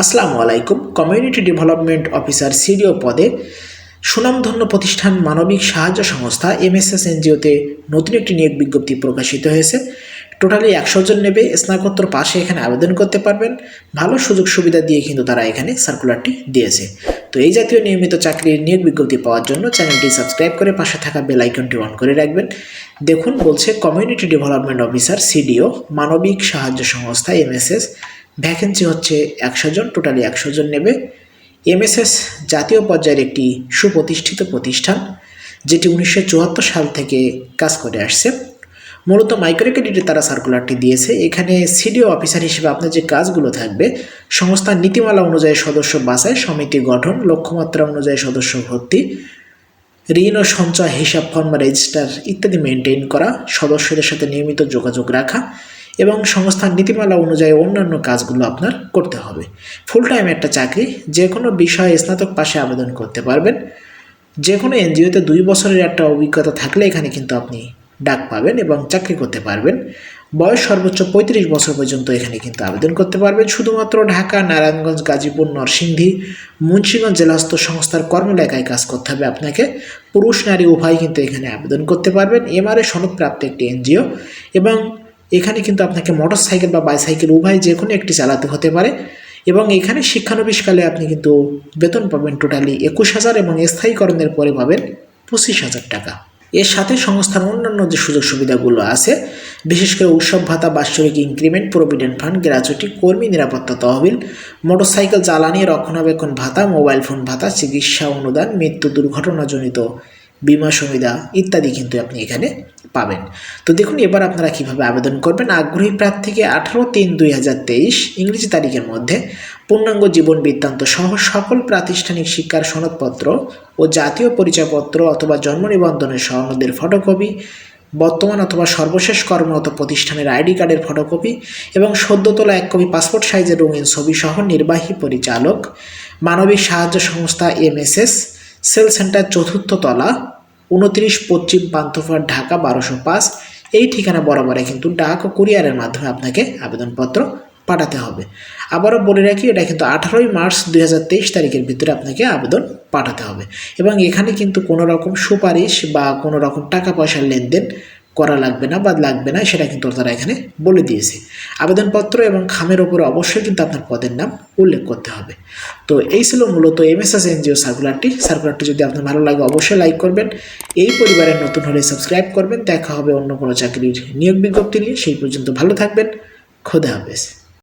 আসসালামু আলাইকুম। Community development officer সিডিও পদে সুনামধন্য প্রতিষ্ঠান মানবিক সাহায্য সংস্থা এমএসএস এনজিওতে নতুন একটি নিয়োগ বিজ্ঞপ্তি প্রকাশিত হয়েছে। টোটালি একশো জন নেবে, স্নাতকোত্তর পাশে এখানে আবেদন করতে পারবেন। ভালো সুযোগ সুবিধা দিয়ে কিন্তু তারা এখানে সার্কুলারটি দিয়েছে। তো এই জাতীয় নিয়মিত চাকরির নিয়োগ বিজ্ঞপ্তি পাওয়ার জন্য চ্যানেলটি সাবস্ক্রাইব করে পাশে থাকা বেল আইকনটি অন করে রাখবেন। দেখুন, বলছে কমিউনিটি ডেভেলপমেন্ট অফিসার সিডিও, মানবিক সাহায্য সংস্থা এমএসএস ভ্যাকেন্সি হচ্ছে একশো জন টোটালি একশো জন নেবে। এমএসএস জাতীয় পর্যায়ের একটি সুপ্রতিষ্ঠিত প্রতিষ্ঠান, যেটি উনিশশো চুয়াত্তর সাল থেকে কাজ করে আসছে। মূলত মাইক্রো ক্রেডিটে তারা সার্কুলারটি দিয়েছে। এখানে সিডিও অফিসার হিসেবে আপনার যে কাজগুলো থাকবে, সংস্থার নীতিমালা অনুযায়ী সদস্য বাছাই, সমিতি গঠন, লক্ষ্যমাত্রা অনুযায়ী সদস্য ভর্তি, ঋণ ও সঞ্চয় হিসাব ফর্ম রেজিস্টার ইত্যাদি মেনটেন করা, সদস্যদের সাথে নিয়মিত যোগাযোগ রাখা এবং সংস্থার নীতিমালা অনুযায়ী অন্যান্য কাজগুলো আপনার করতে হবে। ফুল টাইম একটা চাকরি যে কোনো বিষয়ে স্নাতক পাশে আবেদন করতে পারবেন। যে কোনো এনজিওতে দুই বছরের একটা অভিজ্ঞতা থাকলে এখানে কিন্তু আপনি ডাক পাবেন এবং চাকরি করতে পারবেন। বয়স সর্বোচ্চ পঁয়ত্রিশ বছর পর্যন্ত এখানে কিন্তু আবেদন করতে পারবেন। শুধুমাত্র ঢাকা, নারায়ণগঞ্জ, গাজীপুর, নরসিংদী, মুন্সিগঞ্জ জেলাস্থ সংস্থার কর্মলেখায় কাজ করতে হবে আপনাকে। পুরুষ, নারী উভয় কিন্তু এখানে আবেদন করতে পারবেন। এমআরএ সনদপ্রাপ্ত একটি এনজিও এবং এখানে কিন্তু আপনাকে মোটর সাইকেল বা বাইসাইকেল উভয় যে কোনো একটি চালাতে হতে পারে এবং এখানে শিক্ষানবিশকালে আপনি কিন্তু বেতন পাবেন টোটালি একুশ হাজার এবং স্থায়ীকরণের পরে পাবেন পঁচিশ হাজার টাকা। এর সাথে সংস্থার অন্যান্য যে সুযোগ সুবিধাগুলো আছে, বিশেষ করে উৎসব ভাতা, বাৎসরিক ইনক্রিমেন্ট প্রভিডেন্ট ফান্ড গ্র্যাচুইটি কর্মী নিরাপত্তা তহবিল, মোটরসাইকেল জ্বালানি, রক্ষণাবেক্ষণ ভাতা মোবাইল ফোন ভাতা, চিকিৎসা অনুদান, মৃত্যু দুর্ঘটনাজনিত বিমা সুবিধা ইত্যাদি কিন্তু আপনি এখানে পাবেন। তো দেখুন, এবার আপনারা কীভাবে আবেদন করবেন। আগ্রহী প্রার্থীকে আঠারো তিন দুই হাজার তেইশ ইংরেজি তারিখের মধ্যে পূর্ণাঙ্গ জীবন বৃত্তান্ত সহ সকল প্রাতিষ্ঠানিক শিক্ষার সনদপত্র ও জাতীয় পরিচয়পত্র অথবা জন্ম নিবন্ধনের সনদের ফটোকপি, বর্তমান অথবা সর্বশেষ কর্মরত প্রতিষ্ঠানের আইডি কার্ডের ফটোকপি এবং সদ্য তোলা এক কপি পাসপোর্ট সাইজের রঙিন ছবি সহ নির্বাহী পরিচালক, মানবিক সাহায্য সংস্থা এমএসএস, সেল সেন্টার চতুর্থ তলা উনত্রিশ পশ্চিম পান্থফার ঢাকা বারোশো পাঁচ। এই ঠিকানা বরাবরে কিন্তু ডাক ও কুরিয়ারের মাধ্যমে আপনাকে আবেদনপত্র পাঠাতে হবে। আবারও বলে রাখি, এটা কিন্তু আঠারোই মার্চ দুই হাজার তেইশ তারিখের ভিতরে আপনাকে আবেদন পাঠাতে হবে। এবং এখানে কিন্তু কোনো রকম সুপারিশ বা কোনো রকম টাকা পয়সার লেনদেন করা লাগবে না বা লাগবে না, সেটা কিন্তু তারা এখানে বলে দিয়েছে। আবেদনপত্র এবং খামের ওপরে অবশ্যই কিন্তু আপনার পদের নাম উল্লেখ করতে হবে। তো এই ছিল মূলত এমএসএস এনজিও সার্কুলারটি সার্কুলারটি যদি আপনার ভালো লাগে, অবশ্যই লাইক করবেন। এই পরিবারের নতুন হলে সাবস্ক্রাইব করবেন। দেখা হবে অন্য কোনো চাকরির নিয়োগ বিজ্ঞপ্তি নিয়ে। সেই পর্যন্ত ভালো থাকবেন। খোদা হাফেজ।